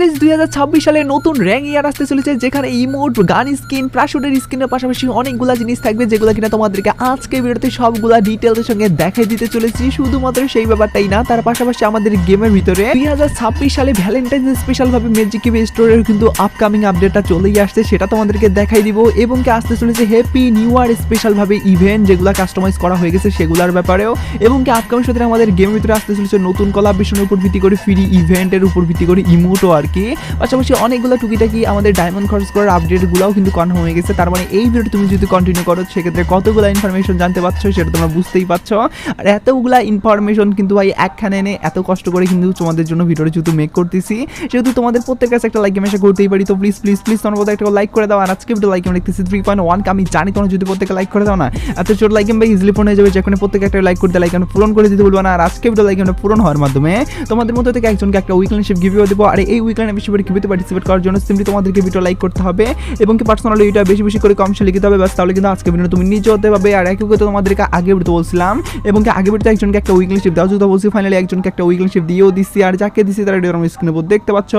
Guys দুই সালে নতুন র্যাঙ্ক ইয়ার আসতে চলেছে, যেখানে ইমোট গান স্কিন প্রাশুটের স্কিনের পাশাপাশি অনেকগুলা জিনিস থাকবে, যেগুলো কিনা তোমাদেরকে আজকে ভিডিওতে সবগুলা ডিটেলসের সঙ্গে দেখাই দিতে চলেছি। শুধুমাত্র সেই ব্যাপারটাই না, তার পাশাপাশি আমাদের গেমের ভিতরে দুই হাজার ছাব্বিশ সালে ভ্যালেন্টাইন্স স্পেশাল ভাবে ম্যাজিক কিউ স্টোরের কিন্তু আপকামিং আপডেটটা চলেই আসছে, সেটা তোমাদেরকে দেখাই দিব। এবং কি আসতে চলেছে হ্যাপি নিউ ইয়ার স্পেশাল ভাবে ইভেন্ট যেগুলো কাস্টমাইজ করা হয়ে গেছে সেগুলোর ব্যাপারেও। এবং কি আপকামিং সাথে আমাদের গেমের ভিতরে আসতে চলেছে নতুন কলাবেশনের উপর ভিত্তি করে ফ্রি ইভেন্টের উপর ভিত্তি করে ইমোটও আর কি? পাশাপাশি অনেকগুলো টুকিটাকি আমাদের ডায়মন্ড খরচ করার আপডেটগুলোও কিন্তু কনফার্ম হয়ে গেছে। তার মানে এই ভিডিও তুমি যদি কন্টিনিউ করো, সেক্ষেত্রে কতগুলো ইনফরমেশন জানতে পারছ সেটা তোমরা বুঝতেই পারছ। আর এতগুলা ইনফরমেশন কিন্তু ভাই একখানে এনে এত কষ্ট করে কিন্তু তোমাদের জন্য ভিডিওটা যেহেতু মেক করতেছি, সেহেতু তোমাদের প্রত্যেক কাছে একটা লাইক মেশা করতেই পারি। তো প্লিজ প্লিজ প্লিজ তোমার মধ্যে একটা লাইক করে দাও। আর আজকে ভিডিও লাইক আমি লিখতেছি থ্রি পয়েন্ট ওয়ান আমি জানি তোমরা যদি প্রত্যেকে লাইক করে দাও না, এত ছোট লাইক ভাই ইজিলি পূরণ হয়ে যাবে। যেখানে প্রত্যেকে একটা লাইক করতে লাইক আমি পূরণ করে দিতে বলব না। আর আজকে ভিডিও লাইক আমি পূরণ হওয়ার মাধ্যমে তোমাদের মধ্যে থেকে একজনকে একটা উইকলিনশিপ গিভিও দেবো। আর এই উইকলিনশিপের গিভিতে পার্টিসিপেট করার জন্য সিম্পলি তোমাদেরকে ভিডিও লাইক করতে হবে এবং কি পার্সোনালি এটা বেশি বেশি করে কমসে লিখতে হবে। বাস তাহলে কিন্তু আজকে ভিডিও তুমি নিজে হতে পারবে। আর একই কথা তোমাদেরকে আগে ভিডিও বলছিলাম এবং কি আগে ভিডিওতে একজনকে একটা উইকলিনশিপ দাও যদি বলছি ফাইনালি একজনকে একটা উইকলিনশিপ দিয়েও দিচ্ছি আর যাকে দিচ্ছি তারা ভিডিও আমি স্ক্রিনে উপর দেখতে পাচ্ছ।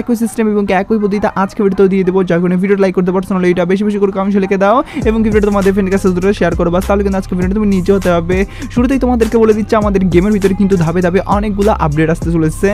একই সিস্টেম এবং একই পদ্ধতিতে আজকে ভিডিও দিয়ে দেবো। যার কারণে ভিডিও লাইক করতে পার্সোনালি এটা বেশি বেশি করে কমসে লিখে দাও এবং কি ভিডিও তোমাদের ফ্রেন্ড কাছে দুটো শেয়ার করো। বাস তাহলে কিন্তু আজকে ভিডিও তুমি নিজে হতে হবে শুরুতেই তোমাদেরকে বলে দিচ্ছি, আমাদের গেমের ভিতরে কিন্তু ধাপে ধাপে অনেকগুলো আপডেট আসতে চলেছে।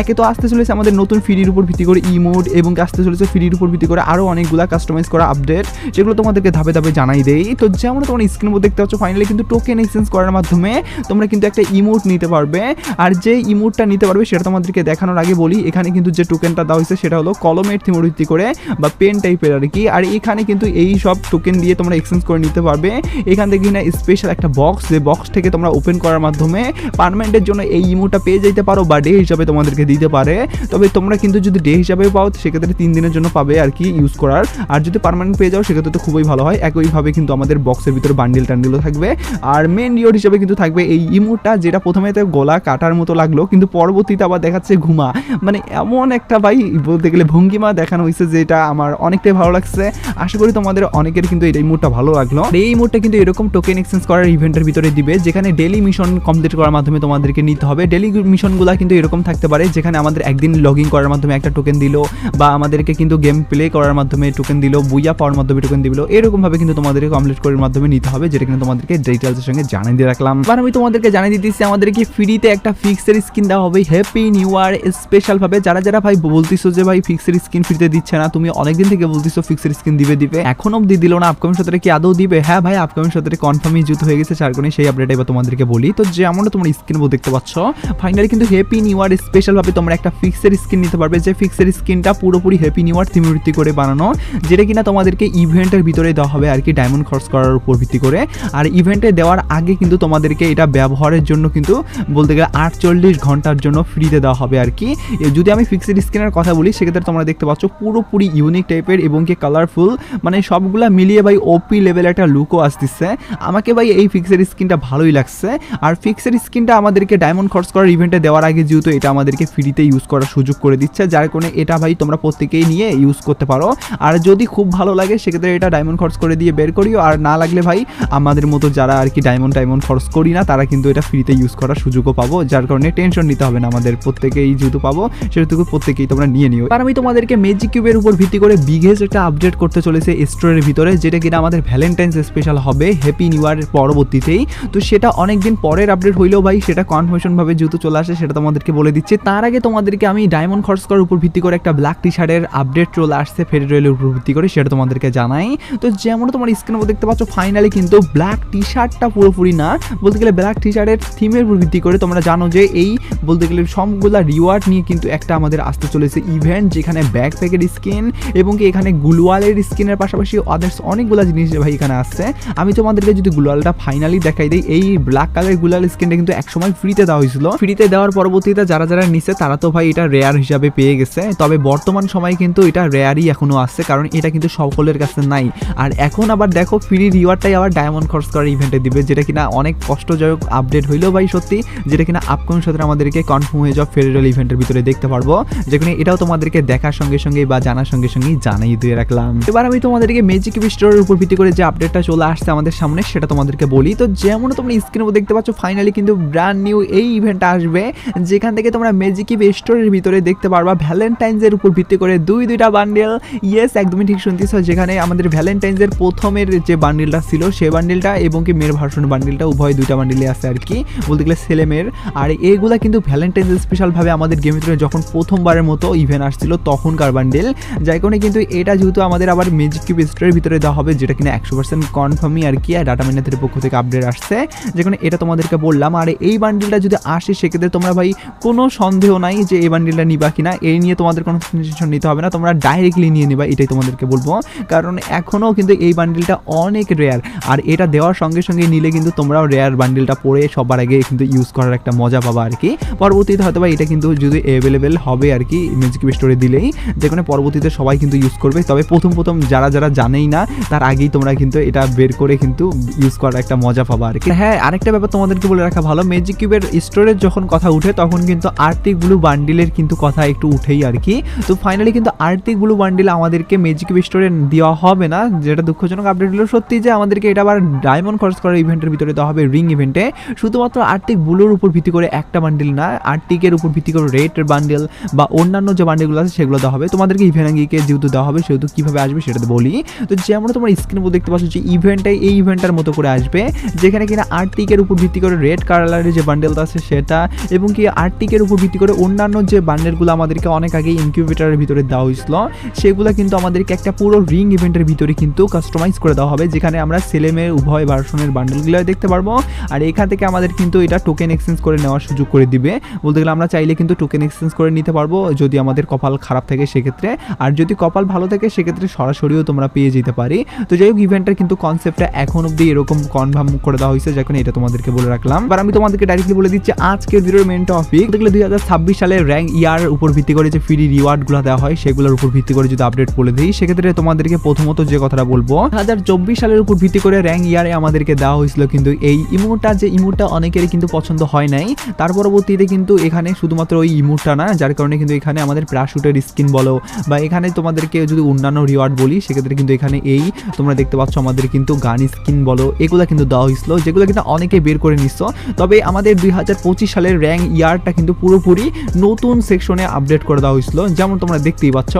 একে তো আসতে চলেছে আমাদের নতুন ফ্রির উপর ভিত্তি করে ইমোড এবং আসতে চলেছে ফ্রির উপর ভিত্তি করে আরও অনেকগুলো কাস্টমাইজ করা আপডেট যেগুলো তোমাদেরকে ধাপে ধাপে জানাই দেই। তো যেমন তোমার স্ক্রিন উপর দেখতে পাচ্ছ ফাইনালি কিন্তু টোকেন এক্সচেঞ্জ করার মাধ্যমে তোমরা কিন্তু একটা ইমোট নিতে পারবে। আর যে ইমোটটা নিতে পারবে সেটা তোমাদেরকে দেখানোর আগে বলি, এখানে কিন্তু যে টোকেনটা দেওয়া হয়েছে সেটা হলো কলমের থিমোর ভিত্তি করে বা পেন টাইপের আর কি। আর এখানে কিন্তু এই সব টোকেন দিয়ে তোমরা এক্সচেঞ্জ করে নিতে পারবে। এখান থেকে কিনা স্পেশাল একটা বক্স যে বক্স থেকে তোমরা ওপেন করার মাধ্যমে পারমানেন্টের জন্য এই ইমোটা পেয়ে যেতে পারো বা ডে হিসাবে তোমাদেরকে দিতে পারে। তবে তোমরা কিন্তু যদি ডে হিসাবে পাও, সেক্ষেত্রে তিন দিনের জন্য পাবে আর কি ইউজ করার। আর যদি পারমানেন্ট পেয়ে যাও, সেক্ষেত্রে তো খুবই ভালো হয়। একইভাবে কিন্তু আমাদের বক্সের ভিতরে বান্ডিল টান্ডিলও থাকবে। আর মেন রিওড হিসাবে কিন্তু থাকবে এই ইমোটা, যেটা প্রথমে তো গলা কাটার মতো লাগল, কিন্তু পরবর্তীতে আবার দেখাচ্ছে ঘুমা। মানে এমন একটা ভাই, বলতে গেলে ভঙ্গিমা দেখানো হয়েছে, যেটা আমার অনেকটাই ভালো লাগছে। আশা করি তোমাদের অনেকের কিন্তু এই ইমোটটা ভালো লাগল। এই ইমোটটা কিন্তু এরকম টোকেন এক্সচেঞ্জ করার ইভেন্টের ভিতরে দিবে, যেখানে ডেলি মিশন কমপ্লিট করার মাধ্যমে তোমাদেরকে নিতে হবে। ডেলি মিশনগুলো কিন্তু এরকম থাকতে পারে, যেখানে আমাদের একদিন লগ ইন করার মাধ্যমে একটা টোকেন দিল, বা আমাদেরকে কিন্তু গেম প্লে করার মাধ্যমে টোকেন দিল, বুইয়া পাওয়ার মাধ্যমে টোকেন দিল, এরকমভাবে কিন্তু তোমাদেরকে কমপ্লিট করার মাধ্যমে নিতে হবে, যেটা কিন্তু তোমাদেরকে ডিটেলসের সঙ্গে জানিয়ে দিয়ে রাখলাম। এবার আমি তোমাদেরকে জানিয়ে দিতেছি আমাদেরকে ফ্রিতে একটা ফিক্সের স্কিন দেওয়া হবে? হ্যাপি নিউ ইয়ার স্পেশাল ভাবে যারা যারা ভাই বলতিছো যে ভাই ফিক্সের স্কিন ফ্রিতে দিচ্ছে না, তুমি অনেকদিন থেকে বলতিছো ফিক্সের স্কিন দিবে দিবে। এখন অব্দি দিল না আপকামিং সতেরে কি আদৌ দিবে? হ্যাঁ ভাই আপকামিং সতেরে কনফার্মই যুদ্ধ হয়ে গেছে চার কোণে সেই আপডেট এবার তোমাদেরকে বলি। তো যেমন তোমরা স্কিন দেখতে পাচ্ছ ফাইনালি কিন্তু হ্যাপি নিউ ইয়ার স্পেশাল ভাবে তোমরা একটা ফিক্সের স্কিন নিতে যে ফিক্সের স্কিনটা পুরোপুরি হ্যাপি নিউ ইয়ার থিমভিত্তি করে বানানো, যেটা কিনা তোমাদেরকে ইভেন্টের ভিতরে দেওয়া হবে আর কি ডায়মন্ড খরচ করার উপর ভিত্তি করে। আর ইভেন্টে দেওয়ার আগে কিন্তু তোমাদেরকে এটা ব্যবহারের জন্য কিন্তু বলতে গেলে আটচল্লিশ ঘণ্টার জন্য ফ্রিতে দেওয়া হবে আর কি। যদি আমি ফিক্সড স্ক্রিনের কথা বলি, সেক্ষেত্রে তোমরা দেখতে পাচ্ছ পুরোপুরি ইউনিক টাইপের এবং কি কালারফুল মানে সবগুলা মিলিয়ে ভাই ওপি লেভেল একটা লুকও আসতেছে। আমাকে ভাই এই ফিক্সের স্কিনটা ভালোই লাগছে। আর ফিক্সের স্কিনটা আমাদেরকে ডায়মন্ড খরচ করার ইভেন্টে দেওয়ার আগে যেহেতু এটা আমাদেরকে ফ্রিতে ইউজ করার সুযোগ করে দিচ্ছে যার কারণে এটা ভাই তোমরা প্রত্যেকেই নিয়ে ইউজ করতে পারো। আর যদি খুব ভালো লাগে, সেক্ষেত্রে এটা ডায়মন্ড খরচ করে দিয়ে বের করিও। আর না লাগলে ভাই, আমাদের মতো যারা আর কি ডায়মন্ড ডায়মন্ড খরচ করি না, তারা কিন্তু এটা ফ্রিতে ইউজ করার সুযোগও পাবো, যার কারণে টেনশন নিতে হবে না আমাদের প্রত্যেকেই যেহেতু পাবো, সেহেতু প্রত্যেকেই তোমরা নিয়ে নিও। আর আমি তোমাদেরকে ম্যাজিক কিউবের উপর ভিত্তি করে বিঘেজ একটা আপডেট করতে চলেছে স্টোরের ভিতরে, যেটা কিনা আমাদের ভ্যালেন্টাইন্স স্পেশাল হবে হ্যাপি নিউ ইয়ারের পরবর্তীতেই। তো সেটা অনেকদিন পরের আপডেট হইলেও ভাই, সেটা কনফার্মেশন ভাবে যেহেতু চলে আসে, সেটা তোমাদেরকে বলে দিচ্ছে। তার আগে তোমাদেরকে আমি ডায়মন্ড খরচ করার উপর ভিত্তি করে একটা ব্ল্যাক টি শার্টের আপডেট চলে আসছে ফেডারেলের উপর ভিত্তি করে, সেটা তোমাদেরকে জানাই। তো যেমন তোমার স্ক্রিনের উপর দেখতে পাচ্ছ ফাইনালি কিন্তু ব্ল্যাক টি শার্টটা পুরোপুরি না। বলতে গেলে ব্ল্যাক টি শার্টের থিমের উপর ভিত্তি করে তোমরা জানো যে এই বলতে গেলে সবগুলা রিওয়ার্ড নিয়ে কিন্তু একটা আমাদের আসতে চলেছে ইভেন্ট যেখানে ব্যাক প্যাকের স্কিন এবং কি এখানে গুলওয়ালের স্কিনের পাশাপাশি আদার্স অনেকগুলো জিনিস ভাই এখানে আসছে। আমি তোমাদেরকে যদি গুলালটা ফাইনালি দেখাই দিই, এই ব্ল্যাক কালার গুলাল স্কিনটা কিন্তু একসময় ফ্রিতে দেওয়া হয়েছিল। ফ্রিতে দেওয়ার পরবর্তীতে যারা যারা নিছে, তারা তো ভাই এটা রেয়ার হিসাবে পেয়ে গেছে। তবে বর্তমান সময়ে কিন্তু এটা রেয়ারই এখনও আসছে কারণ এটা কিন্তু সকলের কাছে নাই। আর এখন আবার দেখো ফ্রি রিওয়ার্ডটাই আবার ডায়মন্ড খরচ করার ইভেন্টে দিবে, যেটা কিনা অনেক কষ্টজনক আপডেট হইল ভাই সত্যি, যেটা কিনা আপকামিং সাথে আমাদেরকে কনফার্ম হয়ে যাওয়া ফেডারেল ইভেন্টের ভিতরে দেখতে পারব। যেখানে এটাও তোমাদেরকে দেখার সঙ্গে সঙ্গে বা জানার সঙ্গে সঙ্গেই জানাই দিয়ে রাখলাম। এবার আমি তোমাদেরকে ম্যাজিক স্টোরের উপর ভিত্তি করে যে আপডেটটা চলে আসছে আমাদের সামনে, সেটা তোমাদেরকে বলি। তো যেমন তোমরা স্ক্রিনের উপর দেখতে পাচ্ছ ফাইনালি কিন্তু ব্র্যান্ড নিউ এই ইভেন্টটা আসবে, যেখান থেকে তোমরা ম্যাজিক স্টোরের ভিতরে দেখতে পারব পারবা ভ্যালেন্টাইন্সের উপর ভিত্তি করে দুই, দুইটা বান্ডেল ইয়েস একদমই ঠিক শুনতেছ যেখানে আমাদের ভ্যালেন্টাইন্সের প্রথমের যে বান্ডেলটা ছিল, সে বান্ডেলটা এবং কি মেয়ের ভার্সন বান্ডেলটা উভয় দুইটা বান্ডেলে আছে আর কি। বলতে গেলে ছেলে মেয়ের। আর এইগুলা কিন্তু ভ্যালেন্টাইন্স স্পেশালভাবে আমাদের গেমের ভিতরে যখন প্রথমবারের মতো ইভেন্ট আসছিল তখনকার বান্ডেল যাই কারণে কিন্তু এটা যেহেতু আমাদের আবার ম্যাজিক কিউব স্টোরের ভিতরে দেওয়া হবে, যেটা কিনা একশো পার্সেন্ট কনফার্মই আর কি, আর ডাটা মিনাতের পক্ষ থেকে আপডেট আসছে। যেখানে এটা তোমাদেরকে বললাম। আর এই বান্ডেলটা যদি আসে, সেক্ষেত্রে তোমরা ভাই কোনো সন্দেহ নাই যে এই বান্ডেলটা নিবা কিনা। এই নিয়ে তোমাদের কোনো টেনশন নিতে হবে না। তোমরা ডাইরেক্টলি নিয়ে নিবা, এটাই তোমাদেরকে বলব। কারণ এখনও কিন্তু এই বান্ডিলটা অনেক রেয়ার আর এটা দেওয়ার সঙ্গে সঙ্গে নিলে কিন্তু তোমরাও রেয়ার বান্ডিলটা পরে সবার আগে কিন্তু ইউজ করার একটা মজা পাবা আর কি। পরবর্তীতে হয়তো বা এটা কিন্তু যদি অ্যাভেলেবেল হবে আর কি মিউজিক স্টোরে দিলেই, যেখানে পরবর্তীতে সবাই কিন্তু ইউজ করবে। তবে প্রথম প্রথম যারা যারা জানেই না, তার আগেই তোমরা কিন্তু এটা বের করে কিন্তু ইউজ করার একটা মজা পাবা আর কি। হ্যাঁ আরেকটা ব্যাপার তোমাদেরকে বলে রাখা ভালো। ম্যাজিক কিউবের স্টোরের যখন কথা উঠে, তখন কিন্তু আর্থিক ব্লু বান্ডিলের কিন্তু কথা একটু উঠেই আর কি। তো ফাইনালি কিন্তু আর্থিক ব্লু বান্ডিল আমাদেরকে ম্যাজিক স্টোরে দেওয়া হবে না, যেটা দুঃখজনক আপডেট হলো। সত্যি যে আমাদেরকে এটা আবার ডায়মন্ড খরচ করার ইভেন্টের ভিতরে দেওয়া হবে রিং ইভেন্টে শুধুমাত্র আর্থিক ব্লুর উপর ভিত্তি করে একটা বান্ডিল না আর্থিকের উপর ভিত্তি করে রেটের বান্ডিল বা অন্যান্য যে বান্ডিলগুলো আছে, সেগুলো দেওয়া হবে। তোমাদেরকে ইভেন্টকে যেহেতু দেওয়া হবে, সেহেতু কীভাবে আসবে সেটা তো বলি। তো যেমন তোমার স্ক্রিনের উপর দেখতে পাচ্ছ যে ইভেন্টটাই এই ইভেন্টটার মতো করে আসবে, যেখানে কিনা আর্টিকের উপর ভিত্তি করে রেড কালারের যে বান্ডেলটা আছে সেটা, এবং কি আর্টিকের উপর ভিত্তি করে অন্যান্য যে বান্ডেলগুলো আমাদেরকে অনেক আগে ইনকিউবেটারের ভিতরে দেওয়া হয়েছিল। সেগুলো কিন্তু আমাদেরকে একটা পুরো রিং ইভেন্টের ভিতরে কিন্তু কাস্টমাইজ করে দেওয়া হবে, যেখানে আমরা ছেলে উভয় ভার্সনের বান্ডেলগুলো দেখতে পারব। আর এখান থেকে আমাদের কিন্তু এটা টোকেন এক্সচেঞ্জ করে নেওয়ার সুযোগ করে দিবে। বলতে গেলে আমরা চাইলে কিন্তু টোকেন এক্সচেঞ্জ করে নিতে পারব, যদি আমাদের কপাল খারাপ থাকে সেক্ষেত্রে। আর যদি কপাল ভালো থাকে সেক্ষেত্রে সরাসরিও তোমরা পেয়ে যেতে পারি। তো যাই হোক ইভেন্টের কিন্তু কনসেপ্টটা এখন অব্দি এরকম কনফার্ম করে দেওয়া হয়েছে, যখন এটা তোমাদেরকে বলে রাখলাম। এবার আমি তোমাদেরকে ডাইরেক্টলি বলে দিচ্ছি আজকের ভিডিওর মেন টপিক দেখলে দুই হাজার ছাব্বিশ সালের র্যাঙ্ক ইয়ার উপর ভিত্তি করে যে ফ্রি রিওয়ার্ডগুলো দেওয়া হয়, সেগুলোর উপর ভিত্তি করে যদি আপডেট বলে দিই, সেক্ষেত্রে তোমাদেরকে প্রথমত যে কথাটা বলব দু হাজার চব্বিশ সালের উপর ভিত্তি করে র্যাঙ্ক ইয়ারে আমাদেরকে দেওয়া হয়েছিল কিন্তু এই ইমোটা, যে ইমোটা অনেকেরই কিন্তু পছন্দ হয় নাই। তার পরবর্তীতে কিন্তু এখানে শুধুমাত্র ওই ইমোটটা না, যার কারণে কিন্তু এখানে আমাদের প্রাশুটের স্কিন বলো, বা এখানে তোমাদেরকে যদি অন্যান্য রিওয়ার্ড বলি, সেক্ষেত্রে কিন্তু এখানে এই তোমরা দেখতে পাচ্ছ আমাদের কিন্তু গান স্কিন বলো, এগুলো কিন্তু দেওয়া হয়েছিল, যেগুলো কিন্তু অনেকে বের করে নিচ্ছ তবে আমাদের দুই হাজার পঁচিশ সালের র্যাঙ্ক ইয়ারটা কিন্তু পুরোপুরি নতুন সেকশনে আপডেট করে দেওয়া হয়েছিল। যেমন তোমরা দেখতেই পাচ্ছ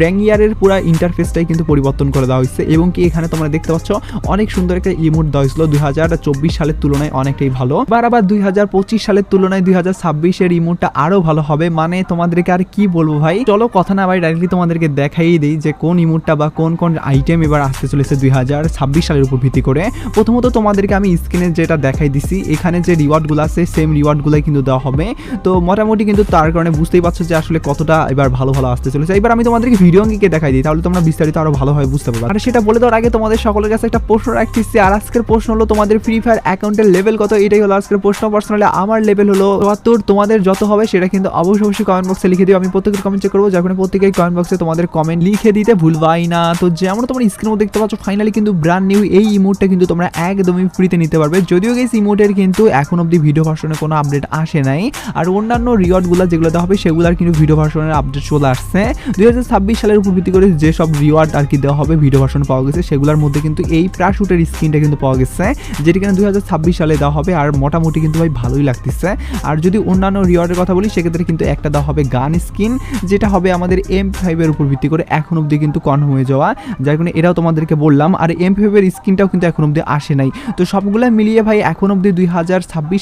র্যাঙ্ক ইয়ারের পুরো ইন্টারফেসটাই কিন্তু পরিবর্তন করে দেওয়া হয়েছে এবং কি এখানে তোমরা দেখতে পাচ্ছ, অনেক সুন্দর একটা ইমোট দেওয়া হয়েছিল। দুই হাজার চব্বিশ সালের তুলনায় অনেকটাই ভালো। এবার আবার দুই হাজার পঁচিশ সালের তুলনায় দুই হাজার ছাব্বিশের ইমোটটা আরও ভালো হবে। মানে তোমাদেরকে আর কি বলব ভাই? চলো কথা না ভাই ডাইরেক্টলি তোমাদেরকে দেখাই দিই যে কোন ইমোটটা বা কোন কোন আইটেম এবার আসতে চলেছে দুই হাজার ছাব্বিশ সালের উপর ভিত্তি করে। প্রথমত তোমাদেরকে আমি স্ক্রিনে যেটা দেখাই দিছি, এখানে যে রিওয়ার্ডগুলো আছে সেম রিওয়ার্ডগুলোই কিন্তু দেওয়া হবে। তো মোটামুটি কিন্তু তার কারণে বুঝতেই পারছ যে আসলে কতটা এবার ভালো ভালো আসতে চলেছে। এবার আমি তোমাদেরকে ভিডিও অঙ্কিকে দেখাই দিই, তাহলে তোমরা বিস্তারিত আরও ভালোভাবে বুঝতে পারবে। আর সেটা বলে দেওয়ার আগে তোমাদের সকলের কাছে একটা প্রশ্ন রাখতেছি, আর আজকের প্রশ্ন হলো তোমাদের ফ্রি ফায়ার অ্যাকাউন্টের লেভেল কত? এটাই হলো আজকের প্রশ্ন। পার্সোনালি আমার লেভেল হলো চুয়াত্তর তোমাদের যত হবে সেটা কিন্তু অবশ্যই অবশ্যই কমেন্ট বক্সে লিখে দিও। আমি প্রত্যেকের কমেন্ট চেক করব যখন প্রত্যেকের কমেন্ট বক্সে তোমাদের কমেন্ট লিখে দিতে ভুলবাই না। তো যেমন তোমরা স্ক্রিনও দেখতে পাচ্ছ ফাইনালি কিন্তু ব্র্যান্ড নিউ এই ইমোটটা কিন্তু তোমরা একদমই ফ্রিতে নিতে পারবে। যদিও গেস ইমোটের কিন্তু এখন অব্দি ভিডিও ভার্সনে কোনো আপডেট আসে নাই। আর অন্যান্য রিওয়ার্ডগুলো যেগুলো দেওয়া হবে, সেগুলোর কিন্তু ভিডিও ভার্সনের আপডেট চলে আসছে। দুই হাজার ছাব্বিশ সালের উপর ভিত্তি করে যেসব রিওয়ার্ড আর কি দেওয়া হবে ভিডিও ভার্সন পাওয়া গেছে, সেগুলোর মধ্যে কিন্তু এই প্রাশুটের স্ক্রিনটা কিন্তু পাওয়া গেছে, যেটি কিনা দুই হাজার ছাব্বিশ সালে দেওয়া হবে, আর মোটামুটি কিন্তু ভাই ভালোই লাগতেছে। আর যদি অন্যান্য রিওয়ার্ডের কথা বলি, সেক্ষেত্রে কিন্তু একটা দেওয়া হবে গান স্কিন যেটা হবে আমাদের এম ফাইভের উপর ভিত্তি করে এখন অব্দি কিন্তু কনফার্ম হয়ে যাওয়া। যার কারণে এটাও তোমাদেরকে বললাম, আর এম ফাইভের স্কিনটাও কিন্তু এখন অব্দি আসে নাই। তো সবগুলো মিলিয়ে ভাই এখন অব্দি দুই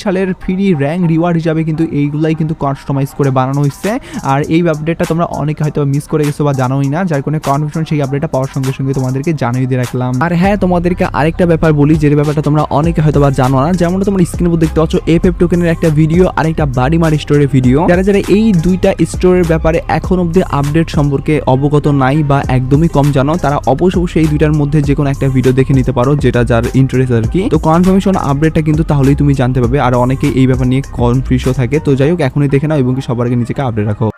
সালের ফ্রি র্যাঙ্ক রিওয়ার্ড হিসাবে কিন্তু এইগুলাই কিন্তু কাস্টমাইজ করে বানানো হয়েছে। আর এই আপডেটটা তোমরা অনেকে হয়তো মিস করে গেছো বা জানোই না, যার কারণে কনফিউশন সেই আপডেটটা পাওয়ার সঙ্গে সঙ্গে তোমাদেরকে জানিয়ে দিয়ে রাখলাম। আর হ্যাঁ তোমাদেরকে আরেকটা ব্যাপার বলি, যে ব্যাপারটা তোমরা অনেকে হয়তো বা জানো না যেমন তোমরা স্ক্রিনের উপর দেখতে পাচ্ছ এফ এফ টোকেনের একটা ভিডিও আর একটা বাড়িমার স্টোরের ভিডিও যারা যারা এই দুইটা স্টোরের ব্যাপারে এখন অব্দি আপডেট সম্পর্কে অবগত নাই বা একদমই কম জানো, তারা অবশ্যই অবশ্যই এই দুইটার মধ্যে যে কোনো একটা ভিডিও দেখে নিতে পারো, যেটা যার ইন্টারেস্ট আর কি। তো কনফার্মেশন আপডেটটা কিন্তু তাহলেই তুমি জানতে পারবে, আর অনেকে এই ব্যাপার নিয়ে কনফিউশও থাকে। তো যাই হোক, এখনই দেখে নাও এবং সবার আগে নিজেকে আপডেট রাখো।